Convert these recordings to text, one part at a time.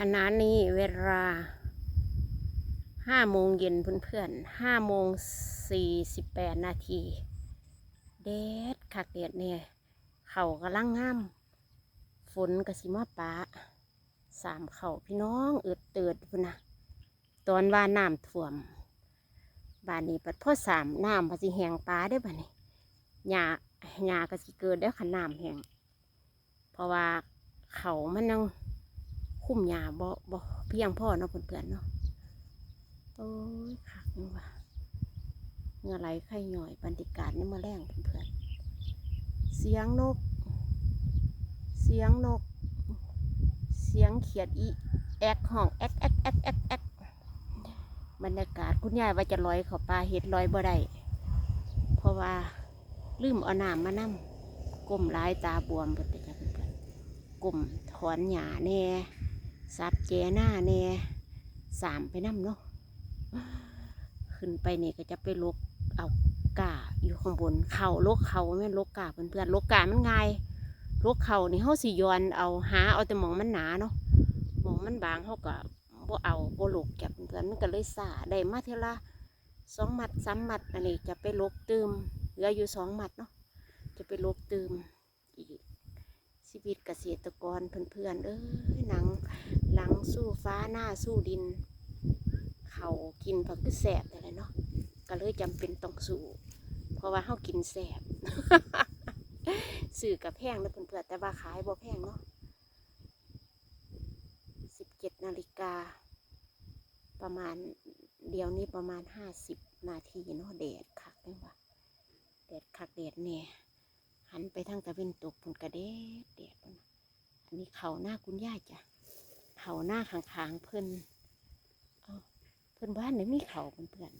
ขณะนี้เวลาห้าโมงเย็นเพื่อนๆห้าโมงสี่สิบแปดนาทีแดดคักแดดเนี่ย เขากำลังงาม ฝนกระสิมาปะสามเข่าพี่น้องเอืดเติดพุ่นนะตอนว่าน้ำท่วมบ้านนี้ปัดพ่อสามน้ำพอสิแหงปลาได้บ้านนี้หญ้าหญ้ากสิเกิดได้ขันน้ำแหงเพราะว่าเขามันยัง คุ้มยาบ่บ่เพียงพ่อเนาะเพื่อนๆเนาะโอ้ยคักนี่ว่ะเงื่อไหลไข่หน่อยบรรยากาศนี่มาแรงเพื่อนๆเสียงนก เสียงนก เสียงเขียดอีแอกห้องแอกแอกแอกแอกแอกบรรยากาศคุณยายว่าจะลอยเขาปลาเห็ดลอยบ่ได้เพราะว่าลืมเอาน้ำมานั่ก้มลายตาบวมเพื่อนๆจ้ะเพื่อนกลมถอนหญ้าแน่ แจหน้าแน่สามไปน้ำเนาะขึ้นไปนี่ก็จะไปลกเอากาอยู่ข้างบนเข่าลกเขาแม่นลกกาเพื่อนๆลกกามันง่ายลกเขานี่เขาสิย้อนเอาหาเอาแต่มองมันหนาเนาะมองมันบางเขาก็บ่เอาบ่ลกแกบเพื่อนมันก็เลยสาได้มาเท่าละสองมัดสามมัดอันนี้จะไปลกตืมเหลืออยู่สองมัดเนาะจะไปลกตืม ชีวิตเกษตรกรเพื่อนๆเอ้ยหนังหลังสู้ฟ้าหน้าสู้ดิน เขากินผักคือแสบแต่ละเนาะก็เลยจำเป็นต้องสู้ เพราะว่าเขากินแสบสื่อกับแพงนะเพื่อนๆแต่ว่าขายบ่แพงเนาะสิบเจ็ดนาฬิกา ประมาณเดี๋ยวนี้ประมาณห้าสิบนาทีเนาะแดดคักจังวะแดดคักแดดเนี่ย หันไปทางตะเวนตกพุ่นกระเด็ดเด็ดพุ่นน่ะอันนี้เขาหน้าคุณย่าจ้ะเขาหน้าขางๆเพิ่นเอ้าเพิ่นบ้านไหนมีเขาเพื่อน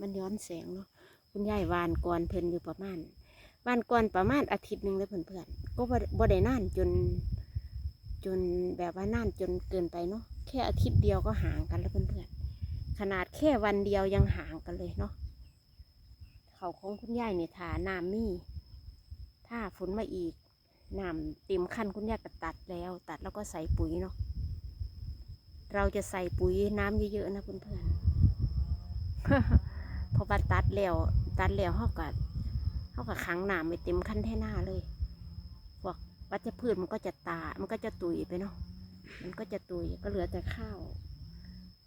มันย้อนแสงเนาะคุณยายวานก่อนเพิ่นอยู่ประมาณวานก่อนประมาณอาทิตย์หนึ่งเลยเพื่อนๆก็บ่ได้นานจน จนแบบว่านานจนเกินไปเนาะแค่อาทิตย์เดียวก็ห่างกันแล้วเพื่อนๆขนาดแค่วันเดียวยังห่างกันเลยเนาะเขาของคุณยายเนี่ยฐาน้ำมี ถ้าฝนมาอีกน้ำเต็มขั้นคุณย่าก็ตัดแล้ว ตัดแล้วก็ใส่ปุ๋ยเนาะเราจะใส่ปุ๋ยน้ำเยอะๆนะเพื่อนๆเพราะว่าตัดแล้วตัดแล้วเขาก็เขาก็ขังน้ำไม่เต็มขั้นแท่หน้าเลยพวกวัชพืชมันก็จะตา มันก็จะตุยไปเนาะมันก็จะตุยก็เหลือแต่ข้าว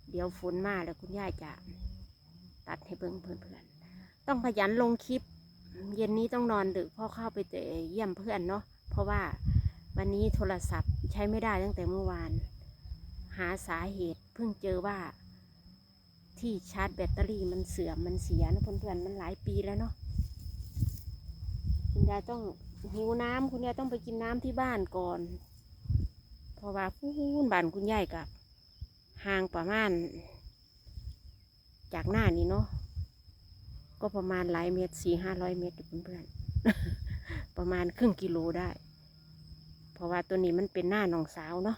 เดี๋ยวฝนมาแล้วคุณย่าจะตัดให้เบิ่งเพื่อนๆต้องขยันลงคลิป เย็นนี้ต้องนอนดึกพ่อเข้าไปเตะเยี่ยมเพื่อนเนาะเพราะว่าวันนี้โทรศัพท์ใช้ไม่ได้ตั้งแต่เมื่อวาน หาสาเหตุเพิ่งเจอว่า ที่ชาร์จแบตเตอรี่มันเสื่อมมันเสียนะเพื่อนๆมันหลายปีแล้วเนาะคุณยายต้องหิวน้ำคุณยายต้องไปกินน้ำที่บ้านก่อน เพราะว่าพูนบ้านคุณยายกับห่างประมาณ จากหน้านี้เนาะ ก็ประมาณหลายเมตรสี่ห้าร้อยเมตรอยู่เพื่อนๆประมาณครึ่งกิโลได้ เพราะว่าตัวนี้มันเป็นหน้าหนองสาวเนาะ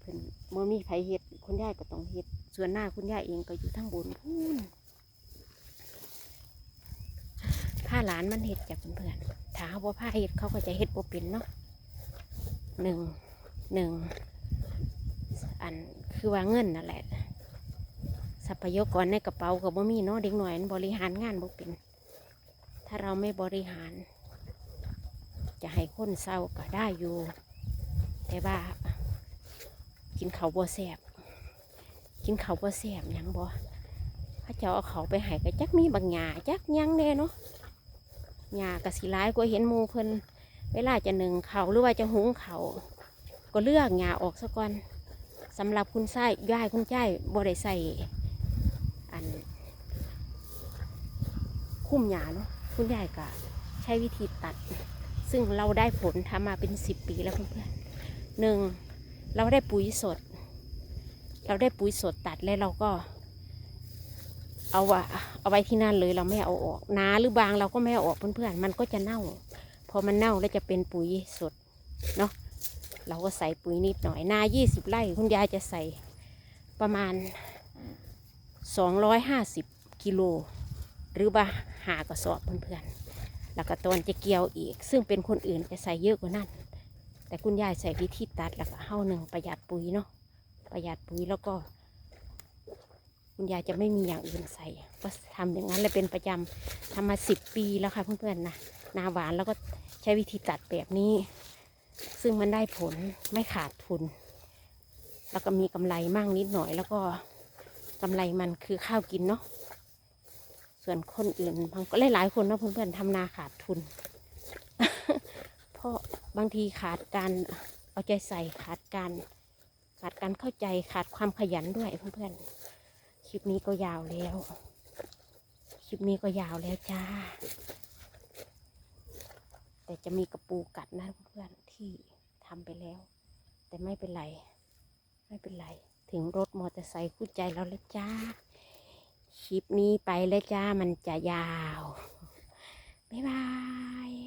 เพิ่นเมื่อมีไผเห็ดคุณยายก็ต้องเห็ดส่วนหน้าคุณยายเองก็อยู่ทั้งบนพูนผ้าหลานมันเห็ดจากเพื่อนๆถ้าเขาบ่ผ้าเห็ดเขาก็จะเห็ดบ่เป็นเนาะหนึ่งหนึ่งอันคือว่าเงินนั่นแหละ ทรัพยากรในกระเป๋ากับบ่มีเนาะเด็กหน่อยมันบริหารงานบ่เป็น ถ้าเราไม่บริหาร จะให้คนเศร้าก็ได้อยู่ แต่ว่า กินเขาบ่แสบกินเขาบ่แสบยังบ่พระเจ้าเอาเขาไปให้ก็จักมีบางหญ้าจักยังแน่เนาะหญ้ากระสิร้ายกว่าเห็นมูเพิ่นเวลาจะหนึ่งเขาหรือว่าจะหุงเขาก็เลือกหญ้าออกซะก่อนสำหรับคุณไส้ย่ายคุณใจบ่ได้ใส่ อัน คุ้มหยาเนาะคุณยายก็ใช้วิธีตัด ซึ่งเราได้ผลทำมาเป็นสิบปีแล้วเพื่อนๆหนึ่งเราได้ปุ๋ยสด เราได้ปุ๋ยสดตัดแล้วเราก็ เอาวะเอาไว้ที่นั่นเลยเราไม่เอาออกหนาหรือบางเราก็ไม่เอาออกเพื่อนๆมันก็จะเน่า พอมันเน่าแล้วจะเป็นปุ๋ยสดเนาะเราก็ใส่ปุ๋ยนิดหน่อยนายี่สิบไร่คุณยายจะใส่ประมาณ สองร้อยห้าสิบกิโล หรือว่าหากระสอบเพื่อนๆ แล้วก็ตอนจะเกี่ยวอีก ซึ่งเป็นคนอื่นจะใส่เยอะกว่านั้น แต่คุณยายใส่วิธีตัดแล้วก็เฮาหนึ่งประหยัดปุ๋ยเนาะ ประหยัดปุ๋ยแล้วก็ คุณยายจะไม่มีอย่างอื่นใส่ ก็ทำอย่างนั้นเลยเป็นประจำทำมาสิบปีแล้วค่ะเพื่อนๆนะนาหวานแล้วก็ใช้วิธีตัดแบบนี้ ซึ่งมันได้ผลไม่ขาดทุน แล้วก็มีกำไรมั่งนิดหน่อยแล้วก็ กำไรมันคือข้าวกินเนาะส่วนคนอื่นบางก็หลายๆคนเนาะเพื่อนๆทำนาขาดทุน เพราะบางทีขาดการเอาใจใส่ขาดการขาดการเข้าใจขาดความขยันด้วยเพื่อนๆคลิปนี้ก็ยาวแล้ว คลิปนี้ก็ยาวแล้วจ้า แต่จะมีกระปูกัดนะเพื่อนๆที่ทำไปแล้ว แต่ไม่เป็นไร ไม่เป็นไร ถึงรถมอเตอร์ไซค์คู่ใจเราแล้วจ้า คลิปนี้ไปแล้วจ้ามันจะยาว บ๊ายบาย